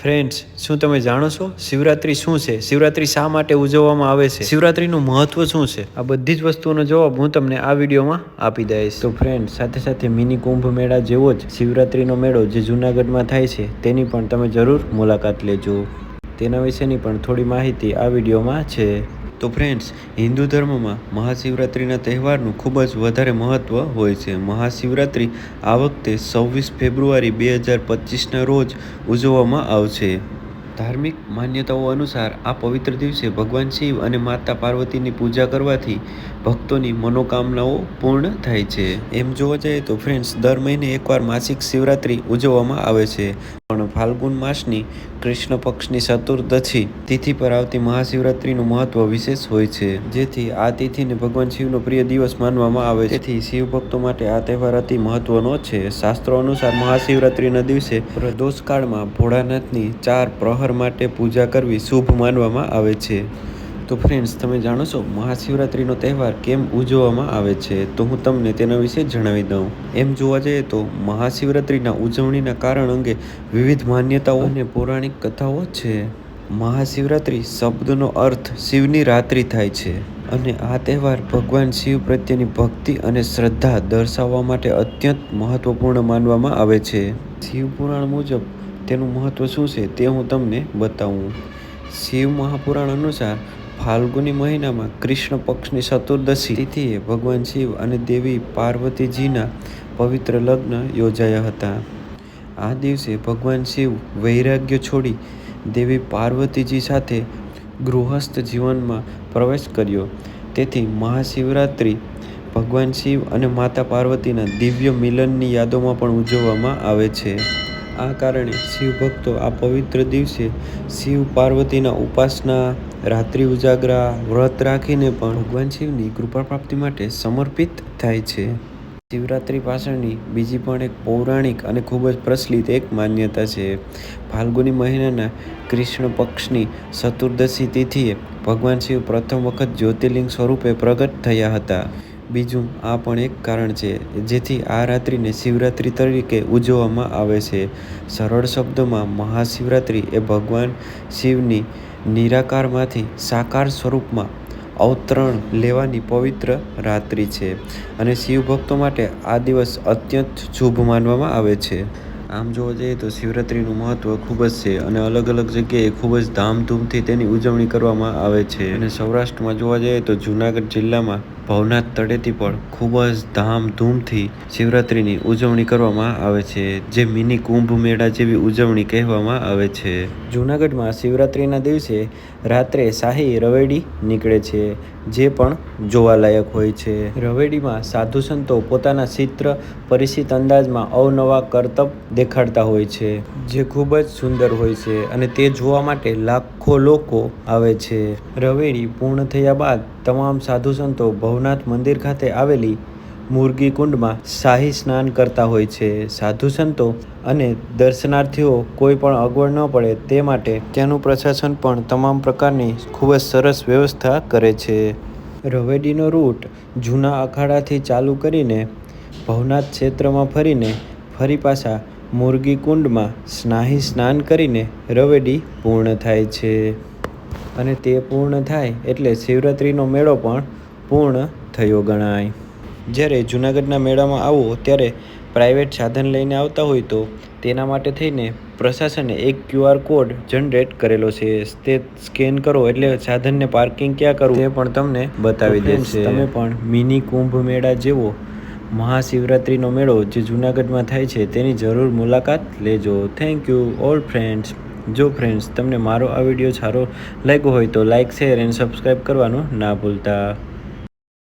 Friends શું તમે જાણો છો? શિવરાત્રી શું છે? શિવરાત્રી શા માટે ઉજવવામાં આવે છે? શિવરાત્રીનું મહત્વ શું છે? આ બધી જ વસ્તુઓનો જવાબ હું તમને આ વિડીયોમાં આપી દઈશ. તો ફ્રેન્ડ સાથે સાથે મિની કુંભ મેળા જેવો જ શિવરાત્રીનો મેળો જે જૂનાગઢમાં થાય છે, તેની પણ તમે જરૂર મુલાકાત લેજો. તેના વિશેની પણ થોડી માહિતી આ વિડીયોમાં છે. તો ફ્રેન્ડ્સ હિન્દુ ધર્મમાં મહાશિવરાત્રિના તહેવારનું ખૂબ જ વધારે મહત્ત્વ હોય છે. મહાશિવરાત્રિ આ વખતે છવ્વીસ ફેબ્રુઆરી બે હજાર પચીસના રોજ ઉજવવામાં આવશે. ધાર્મિક માન્યતાઓ અનુસાર આ પવિત્ર દિવસે ભગવાન શિવ અને માતા પાર્વતીની પૂજા કરવાથી ભક્તોની મનોકામનાઓ પૂર્ણ થાય છે. એમ જોવા જઈએ તો ફ્રેન્ડ્સ દર મહિને એકવાર માસિક શિવરાત્રિ ઉજવવામાં આવે છે. પણ ફાલ્ગુન માસની કૃષ્ણ પક્ષની ચતુર્દશી તિથિ પર આવતી મહાશિવરાત્રિનું મહત્વ વિશેષ હોય છે. જેથી આ તિથિને ભગવાન શિવનો પ્રિય દિવસ માનવામાં આવે છે. તેથી શિવ ભક્તો માટે આ તહેવાર અતિ મહત્વનો છે. શાસ્ત્રો અનુસાર મહાશિવરાત્રિના દિવસે પ્રદોષકાળમાં ભોળાનાથની ચાર પ્રહર માટે પૂજા કરવી શુભ માનવામાં આવે છે. તો ફ્રેન્ડ્સ તમે જાણો છો, મહાશિવરાત્રિનો તહેવાર કેમ ઉજવવામાં આવે છે? તો હું તમને તેના વિશે જણાવી દઉં. એમ જોવા જઈએ તો મહાશિવરાત્રિના ઉજવણીના કારણ અંગે વિવિધ માન્યતાઓ અને પૌરાણિક કથાઓ છે. મહાશિવરાત્રિ શબ્દનો અર્થ શિવની રાત્રિ થાય છે અને આ તહેવાર ભગવાન શિવ પ્રત્યેની ભક્તિ અને શ્રદ્ધા દર્શાવવા માટે અત્યંત મહત્વપૂર્ણ માનવામાં આવે છે. શિવ પુરાણ મુજબ તેનું મહત્વ શું છે તે હું તમને બતાવું. શિવ મહાપુરાણ અનુસાર ફાલ્ગુની મહિનામાં કૃષ્ણ પક્ષની ચતુર્દશી તિથિએ ભગવાન શિવ અને દેવી પાર્વતીજીના પવિત્ર લગ્ન યોજાયા હતા. આ દિવસે ભગવાન શિવ વૈરાગ્ય છોડી દેવી પાર્વતીજી સાથે ગૃહસ્થ જીવનમાં પ્રવેશ કર્યો. તેથી મહાશિવરાત્રિ ભગવાન શિવ અને માતા પાર્વતીના દિવ્ય મિલનની યાદોમાં પણ ઉજવવામાં આવે છે. આ કારણે શિવ ભક્તો આ પવિત્ર દિવસે શિવ પાર્વતીના ઉપાસના રાત્રિ ઉજાગરા, વ્રત રાખીને પણ ભગવાન શિવની કૃપા પ્રાપ્તિ માટે સમર્પિત થાય છે. શિવરાત્રિ પાછળની બીજી પણ એક પૌરાણિક અને ખૂબ જ પ્રચલિત એક માન્યતા છે. ફાલ્ગુની મહિનાના કૃષ્ણ પક્ષની ચતુર્દશી તિથિએ ભગવાન શિવ પ્રથમ વખત જ્યોતિર્લિંગ સ્વરૂપે પ્રગટ થયા હતા. બીજું આ પણ એક કારણ છે, જેથી આ રાત્રિને શિવરાત્રિ તરીકે ઉજવવામાં આવે છે. સરળ શબ્દોમાં મહાશિવરાત્રિ એ ભગવાન શિવની નિરાકારમાંથી સાકાર સ્વરૂપમાં અવતરણ લેવાની પવિત્ર રાત્રિ છે અને શિવ ભક્તો માટે આ દિવસ અત્યંત શુભ માનવામાં આવે છે. આમ જોવા જઈએ તો શિવરાત્રિનું મહત્ત્વ ખૂબ જ છે અને અલગ અલગ જગ્યાએ ખૂબ જ ધામધૂમથી તેની ઉજવણી કરવામાં આવે છે. અને સૌરાષ્ટ્રમાં જોવા જઈએ તો જૂનાગઢ જિલ્લામાં ભવનાથ તળેટી પણ ખૂબ જ ધામધૂમથી શિવરાત્રિની ઉજવણી કરવામાં આવે છે, જે મિની કુંભ મેળા જેવી ઉજવણી કહેવામાં આવે છે. જૂનાગઢમાં શિવરાત્રિના દિવસે રાત્રે શાહી રવેડી નીકળે છે, જે પણ જોવાલાયક હોય છે. રવેડીમાં સાધુ સંતો પોતાના ચિત્ર, પરિચિત અંદાજમાં અવનવા કરતબ દેખાડતા હોય છે, જે ખૂબ જ સુંદર હોય છે અને તે જોવા માટે લાખો લોકો આવે છે. રવેડી પૂર્ણ થયા બાદ તમામ સાધુ સંતો ભવનાથ મંદિર ખાતે આવેલી મુરગી કુંડમાં શાહી સ્નાન કરતા હોય છે. સાધુ સંતો અને દર્શનાર્થીઓ કોઈ પણ અગવડ ન પડે તે માટે ત્યાંનું પ્રશાસન પણ તમામ પ્રકારની ખૂબ જ સરસ વ્યવસ્થા કરે છે. રવેડીનો રૂટ જૂના અખાડાથી ચાલુ કરીને ભવનાથ ક્ષેત્રમાં ફરીને ફરી પાછા મુરગી કુંડમાં સ્નાહી સ્નાન કરીને રવેડી પૂર્ણ થાય છે. અને તે પૂર્ણ થાય એટલે શિવરાત્રિનો મેળો પણ પૂર્ણ થયો ગણાય. જ્યારે જૂનાગઢના મેળામાં આવો ત્યારે પ્રાઇવેટ સાધન લઈને આવતા હોય તો તેના માટે થઈને પ્રશાસને એક ક્યુઆર કોડ જનરેટ કરેલો છે. તે સ્કેન કરો એટલે સાધનને પાર્કિંગ ક્યાં કરવું તે પણ તમને બતાવી દેશે. તમે પણ મિની કુંભ મેળા જેવો મહાશિવરાત્રિનો મેળો જે જૂનાગઢમાં થાય છે તેની જરૂર મુલાકાત લેજો. થેન્ક યુ ઓલ ફ્રેન્ડ્સ જો ફ્રેન્ડ્સ તમને મારો આ વીડિયો સારો લાગ્યો હોય તો લાઇક શેર એન્ડ સબસ્ક્રાઈબ કરવાનું ના ભૂલતા.